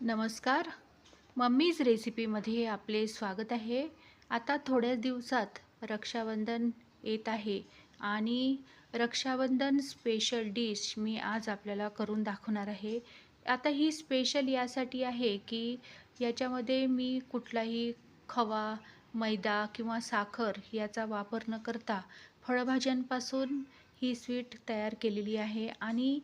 नमस्कार. मम्मीज रेसिपीमध्ये आपले स्वागत आहे. आता थोड्याच दिवसात रक्षाबंधन येत आहे आणि रक्षाबंधन स्पेशल डिश मी आज आपल्याला करून दाखवणार आहे. आता ही स्पेशल यासाठी आहे की याच्यामध्ये मी कुठलाही खवा मैदा किंवा साखर याचा वापर न करता फळभाज्यांपासून ही स्वीट तयार केलेली आहे आणि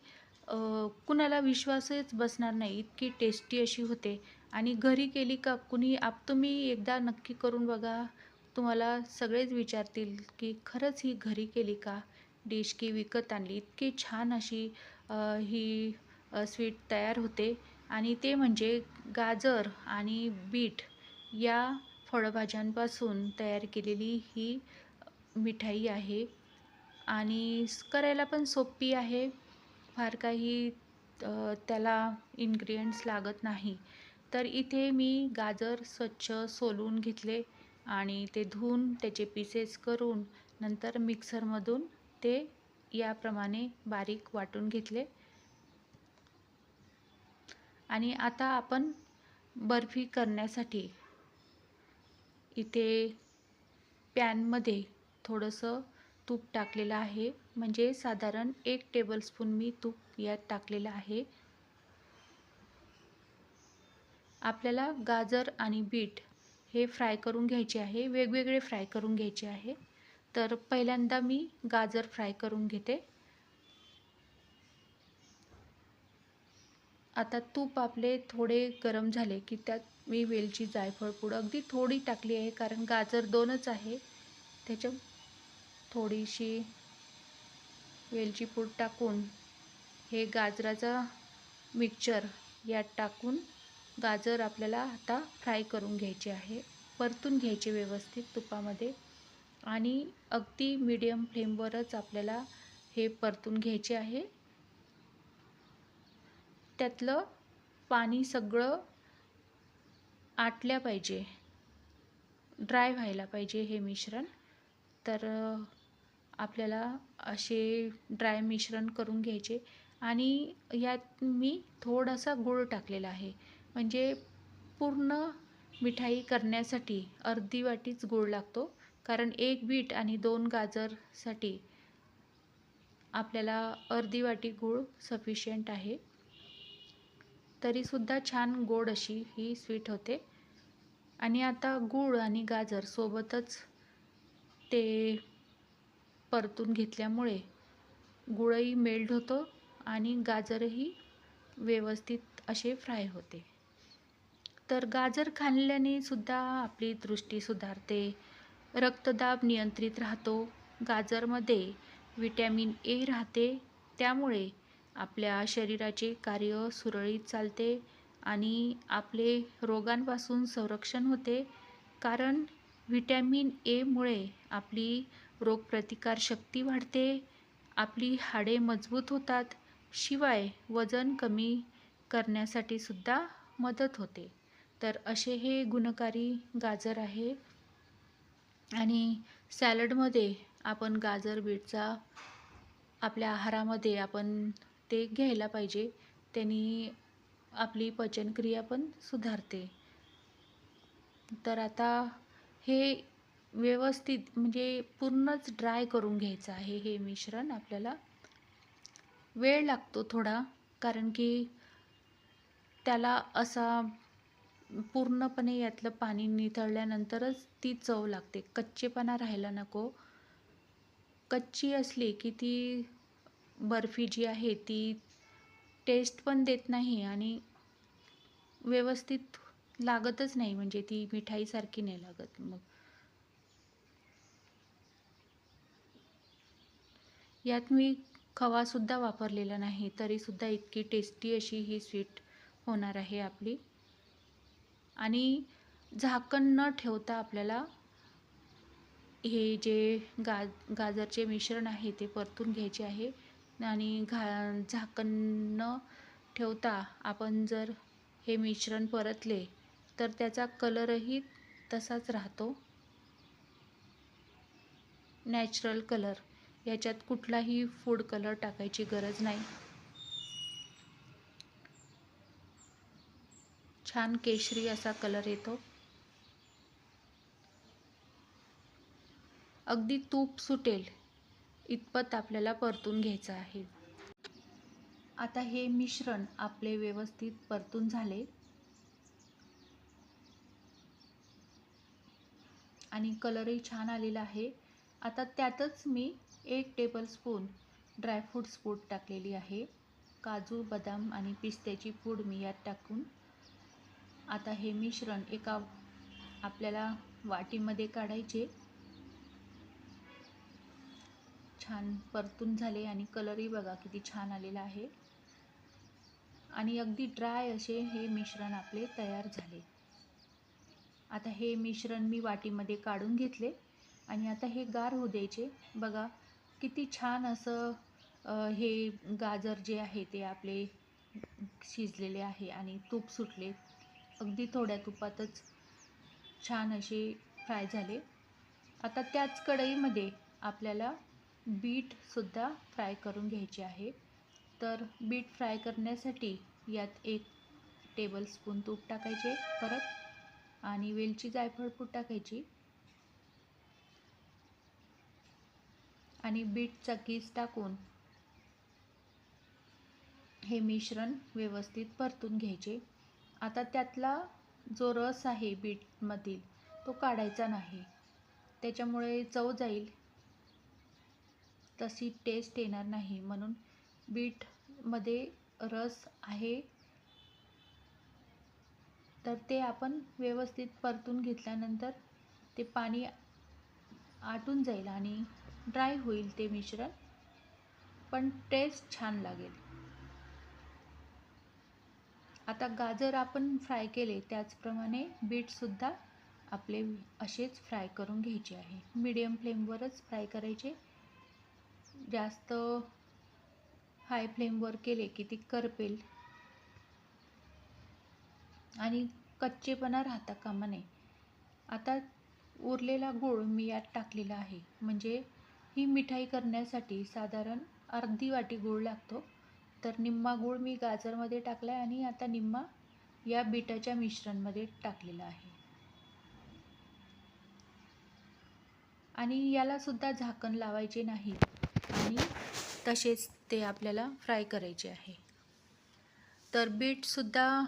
कुणाला विश्वासच बसणार नाही इतकी टेस्टी अशी होते. आणि घरी केली का कुणी आप तुम्ही एकदा नक्की करून बघा. तुम्हाला सगळेच विचारतील की खरंच ही घरी केली का? डिश की विकत आणली. इतकी छान अशी ही स्वीट तयार होते. आणि ते म्हणजे गाजर आणि बीट या फळभाज्यांपासून तयार केलेली ही मिठाई आहे. आणि करायला पण सोपी आहे. फार काही त्याला इन्ग्रिडियंट्स लागत नाही. तर इथे मी गाजर स्वच्छ सोलून घेतले आणि ते धुवून त्याचे पीसेस करून नंतर मिक्सरमधून ते याप्रमाणे बारीक वाटून घेतले. आणि आता आपण बर्फी करण्यासाठी इथे पॅनमध्ये थोडंसं तूप टाकलेलं आहे. म्हणजे साधारण एक टेबलस्पून मी तूप यात टाकलेलं आहे. आपल्याला गाजर आणि बीट हे फ्राय करून घ्यायचे आहे. वेगवेगळे फ्राय करून घ्यायचे आहे. तर पहिल्यांदा मी गाजर फ्राय करून घेते. आता तूप आपले थोडे गरम झाले की त्यात मी वेलची जायफळ पूड अगदी थोडी टाकली आहे. कारण गाजर दोनच आहे. त्याच्या थोडीशी वेलची पूड टाकून हे गाजराचं मिक्सचर यात टाकून गाजर आपल्याला आता फ्राय करून घ्यायचे आहे. परतून घ्यायचे व्यवस्थित तुपामध्ये आणि अगदी मीडियम फ्लेमवरच आपल्याला हे परतून घ्यायचे आहे. त्यातलं पाणी सगळं आटल्या पाहिजे ड्राय व्हायला पाहिजे हे मिश्रण. तर आपल्याला असे ड्राय मिश्रण करून घ्यायचे. आणि यात मी थोडासा गूळ टाकलेला आहे. म्हणजे पूर्ण मिठाई करण्यासाठी अर्धी वाटीच गूळ लागतो. कारण एक बीट आणि दोन गाजरसाठी आपल्याला अर्धी वाटी गूळ सफिशियंट आहे. तरीसुद्धा छान गोड अशी ही स्वीट होते. आणि आता गूळ आणि गाजर सोबतच ते परतून घेतल्यामुळे गुळही मेल्ट होतो आणि गाजरही व्यवस्थित असे फ्राय होते. तर गाजर खाल्ल्याने सुद्धा आपली दृष्टी सुधारते. रक्तदाब नियंत्रित राहतो. गाजरमध्ये विटॅमिन ए राहते. त्यामुळे आपल्या शरीराचे कार्य सुरळीत चालते आणि आपले रोगांपासून संरक्षण होते. कारण व्हिटॅमिन एमुळे आपली रोगप्रतिकारशक्ती वाढते. आपली हाडे मजबूत होतात. शिवाय वजन कमी करण्यासाठी सुद्धा मदत होते. तर असे हे गुणकारी गाजर आहे. आणि सॅलडमध्ये आपण गाजर बीटचा आपल्या आहारामध्ये आपण ते घ्यायला पाहिजे. त्यांनी आपली पचनक्रिया पण सुधारते. तर आता हे व्यवस्थित म्हणजे पूर्णच ड्राय करून घ्यायचं आहे हे मिश्रण आपल्याला. वेळ लागतो थोडा कारण की त्याला असा पूर्णपणे यातलं पाणी निथळल्यानंतरच ती चव लागते. कच्चेपणा राहायला नको. कच्ची असली की ती बर्फी जी आहे ती टेस्ट पण देत नाही आणि व्यवस्थित लागतच नाही म्हणजे ती मिठाईसारखी नाही लागत मग. यात मी खवासुद्धा वापरलेला नाही तरीसुद्धा इतकी टेस्टी अशी ही स्वीट होणार आहे आपली. आणि झाकण न ठेवता आपल्याला हे जे गा गाजरचे मिश्रण आहे ते परतून घ्यायचे आहे. आणि घा झाकण न ठेवता आपण जर हे मिश्रण परतले तर त्याचा कलरही तसाच राहतो. नॅचरल कलर याच्यात कुठलाही फूड कलर टाकायची गरज नाही. छान केशरी असा कलर येतो. अगदी तूप सुटेल इतपत आपल्याला परतून घ्यायचं आहे. आता हे मिश्रण आपले व्यवस्थित परतून झाले. आणि कलरही छान आलेला आहे. आता त्यातच मी एक टेबलस्पून ड्रायफ्रूट्स पूड टाकलेली आहे. काजू बदाम आणि पिस्त्याची पूड मी यात टाकून आता हे मिश्रण एका आपल्याला वाटीमध्ये काढायचे. छान परतून झाले आणि कलरही बघा किती छान आलेला आहे. आणि अगदी ड्राय असे हे मिश्रण आपले तयार झाले. आता हे मिश्रण मी वाटीमध्ये काढून घेतले आणि आता हे गार होऊ द्यायचे. बघा किती छान असं हे गाजर जे आहे ते आपले शिजलेले आहे आणि तूप सुटले. अगदी थोड्या तुपातच छान असे फ्राय झाले. आता त्याच कढईमध्ये आपल्याला बीटसुद्धा फ्राय करून घ्यायचे आहे. तर बीट फ्राय करण्यासाठी यात एक टेबलस्पून तूप टाकायचे परत आणि वेलची जायफळ पूड टाकायची. आणि बीटचा कीस टाकून हे मिश्रण व्यवस्थित परतून घ्यायचे. आता त्यातला जो रस आहे बीटमधील तो काढायचा नाही. त्याच्यामुळे चव जाईल. तशी टेस्ट येणार नाही. म्हणून बीटमध्ये रस आहे. तर ते आपण व्यवस्थित परतून घेतल्यानंतर ते पाणी आटून जाईल आणि ड्राय होईल ते मिश्रण. पण टेस्ट छान लागेल. आता गाजर आपण फ्राय केले त्याचप्रमाणे बीटसुद्धा आपले असेच फ्राय करून घ्यायचे आहे. मीडियम फ्लेमवरच फ्राय करायचे. जास्त हाय फ्लेमवर केले की ती करपेल. आणि कच्चेपणा राहता कामा नये. आता उरलेला गूळ मी यात टाकलेला आहे. म्हणजे ही मिठाई करण्यासाठी साधारण अर्धी वाटी गूळ लागतो. तर निम्मा गूळ मी गाजरमध्ये टाकला आहे आणि आता निम्मा या बिटाच्या मिश्रणमध्ये टाकलेला आहे. आणि यालासुद्धा झाकण लावायचे नाही आणि तसेच ते आपल्याला फ्राय करायचे आहे. तर बीटसुद्धा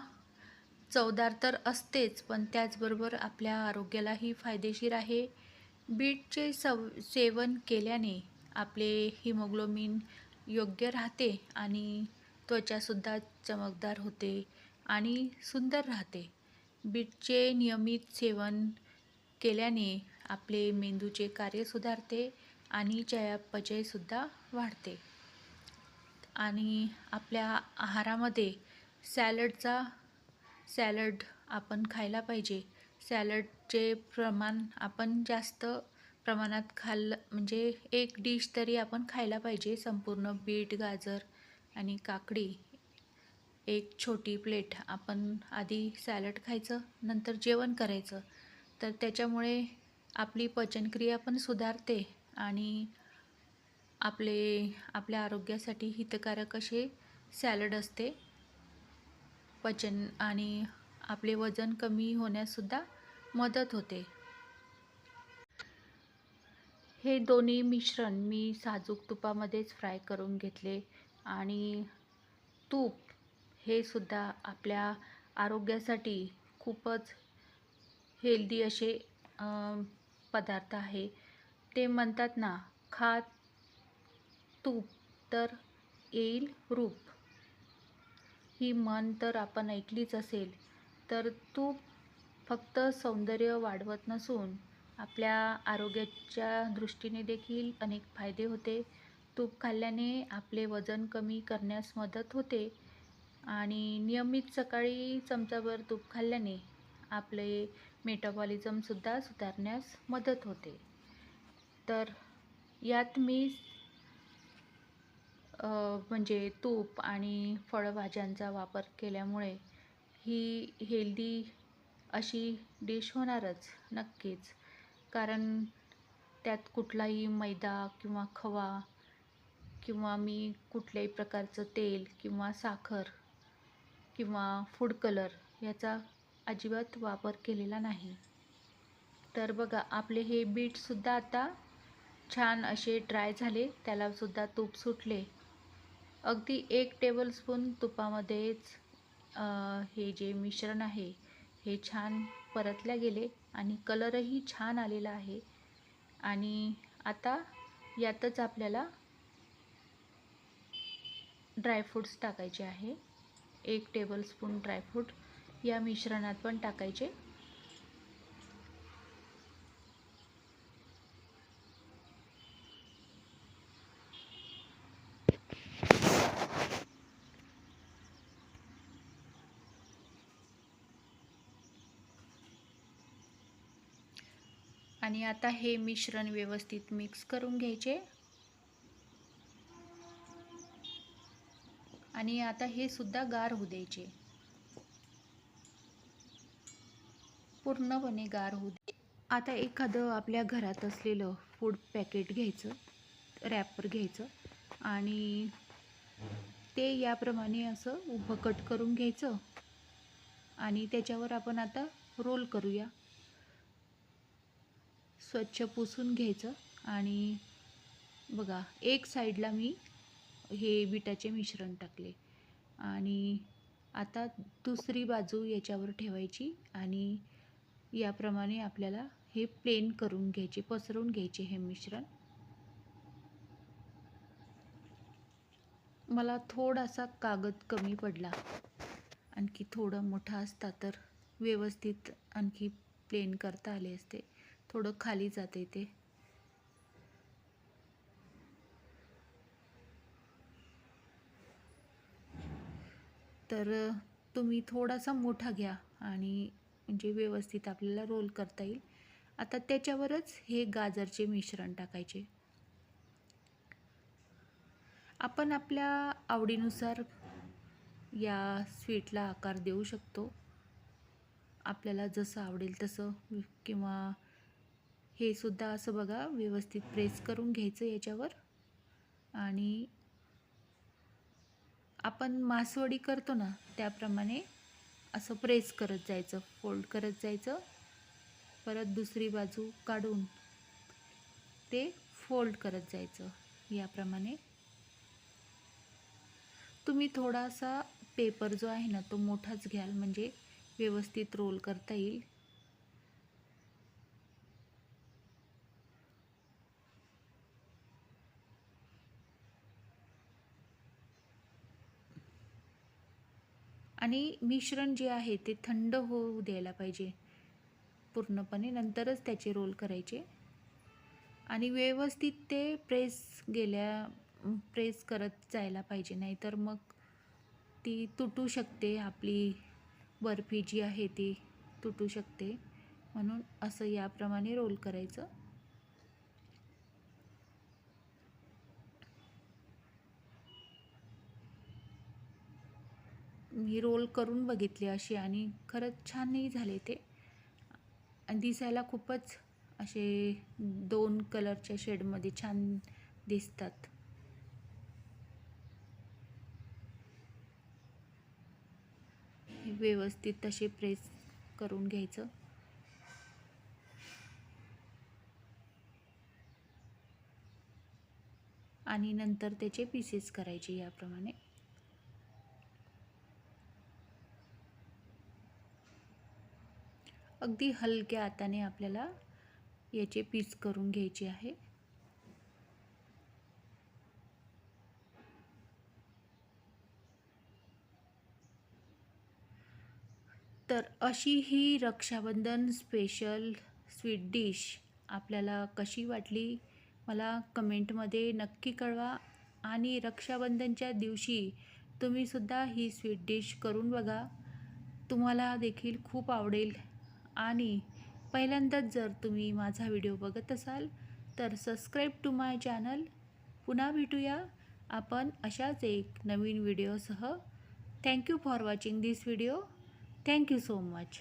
चवदार तर असतेच पण त्याचबरोबर आपल्या आरोग्यालाही फायदेशीर आहे. बीटचे सव सेवन केल्याने आपले हिमोग्लोबिन योग्य राहते आणि त्वचासुद्धा चमकदार होते आणि सुंदर राहते. बीटचे नियमित सेवन केल्याने आपले मेंदूचे कार्य सुधारते आणि चयापचयसुद्धा वाढते. आणि आपल्या आहारामध्ये सॅलडचा सॅलड आपण खायला पाहिजे. सॅलडचे प्रमाण आपण जास्त प्रमाणात खाल्लं म्हणजे एक डिश तरी आपण खायला पाहिजे. संपूर्ण बीट गाजर आणि काकडी एक छोटी प्लेट आपण आधी सॅलड खायचं नंतर जेवण करायचं. तर त्याच्यामुळे आपली पचनक्रिया पण सुधारते आणि आपले आपल्या आरोग्यासाठी हितकारक असे सॅलड असते. पचन आणि आपले वजन कमी होण्यासुद्धा मदत होते. हे दोन्ही मिश्रण मी साजूक तुपामध्येच फ्राय करून घेतले आणि तूप हे सुद्धा आपल्या आरोग्यासाठी खूपच हेल्दी असे पदार्थ आहे. ते म्हणतात ना खा तूप तर येईल रूप. ही मन तर आपण ऐकलीच असेल. तर तूप फक्त सौंदर्य वाढवत नसून आपल्या आरोग्याच्या दृष्टीने देखील अनेक फायदे होते. तूप खाल्ल्याने आपले वजन कमी करण्यास मदत होते. आणि नियमित सकाळी चमचाभर तूप खाल्ल्याने आपले मेटाबॉलिझमसुद्धा सुधारण्यास मदत होते. तर यात मी म्हणजे तूप आणि फळभाज्यांचा वापर केल्यामुळे ही हेल्दी अशी डिश होणारच नक्कीच. कारण त्यात कुठलाही मैदा किंवा खवा किंवा मी कुठल्याही प्रकारचं तेल किंवा साखर किंवा फूड कलर याचा अजिबात वापर केलेला नाही. तर बघा आपले हे बीटसुद्धा आता छान असे ड्राय झाले त्यालासुद्धा तूप सुटले. अगदी एक टेबलस्पून तुपामध्येच हे जे मिश्रण आहे हे छान परतल्या गेले आणि कलरही छान आलेला आहे. आणि आता यातच आपल्याला ड्रायफ्रूट्स टाकायचे आहे. एक टेबलस्पून ड्रायफ्रूट या मिश्रणात पण टाकायचे. आणि आता हे मिश्रण व्यवस्थित मिक्स करून घ्यायचे. आणि आता हे सुद्धा गार होऊ द्यायचे. पूर्णपणे गार होऊ दे. आता एखादं आपल्या घरात असलेलं फूड पॅकेट घ्यायचं रॅपर घ्यायचं आणि ते याप्रमाणे असं उभं कट करून घ्यायचं. आणि त्याच्यावर आपण आता रोल करूया. स्वच्छ पुसून घ्यायचं. आणि बघा एक साईडला मी हे बिटाचे मिश्रण टाकले. आणि आता दुसरी बाजू याच्यावर ठेवायची आणि याप्रमाणे आपल्याला हे प्लेन करून घ्यायचे पसरवून घ्यायचे हे मिश्रण. मला थोडासा कागद कमी पडला. आणखी थोडं मोठा असता तर व्यवस्थित आणखी प्लेन करता आले असते. थोडं खाली जाते ते. तर तुम्ही थोडासा मोठा घ्या आणि म्हणजे व्यवस्थित आपल्याला रोल करता येईल. आता त्याच्यावरच हे गाजरचे मिश्रण टाकायचे. आपण आपल्या आवडीनुसार या स्वीटला आकार देऊ शकतो. आपल्याला जसं आवडेल तसं किंवा हे सुद्धा असं बघा व्यवस्थित प्रेस करून घ्यायचं याच्यावर. आणि आपण मासवडी करतो ना त्याप्रमाणे असं प्रेस करत जायचं फोल्ड करत जायचं. परत दुसरी बाजू काढून ते फोल्ड करत जायचं याप्रमाणे. तुम्ही थोडासा पेपर जो आहे ना तो मोठाच घ्याल म्हणजे व्यवस्थित रोल करता येईल. आणि मिश्रण जे आहे ते थंड होऊ द्यायला पाहिजे. पूर्णपणे नंतरच त्याचे रोल करायचे. आणि व्यवस्थित ते प्रेस गेल्या प्रेस करत जायला पाहिजे. नाहीतर मग ती तुटू शकते. आपली बर्फी जी आहे ती तुटू शकते. म्हणून असं याप्रमाणे रोल करायचं. मी रोल करून बघितले असे आणि खरंच छानही झाले ते. दिसायला खूपच असे दोन कलरच्या शेडमध्ये छान दिसतात. व्यवस्थित तसे प्रेस करून घ्यायचं. आणि नंतर त्याचे पीसेस करायचे याप्रमाणे. अगदी हलक्या हाताने आपल्याला याचे पीस करून घ्यायचे आहे. तर अशी ही रक्षाबंधन स्पेशल स्वीट डिश आपल्याला कशी वाटली मला कमेंटमध्ये नक्की कळवा आणि रक्षाबंधनच्या दिवशी तुम्हीसुद्धा ही स्वीट डिश करून बघा. तुम्हाला देखील खूप आवडेल. आणि पहिल्यांदाच जर तुम्ही माझा व्हिडिओ बघत असाल तर सबस्क्राईब टू माय चॅनल पुन्हा भेटूया आपण अशाच एक नवीन व्हिडिओसह. Thank you for watching this video thank you so much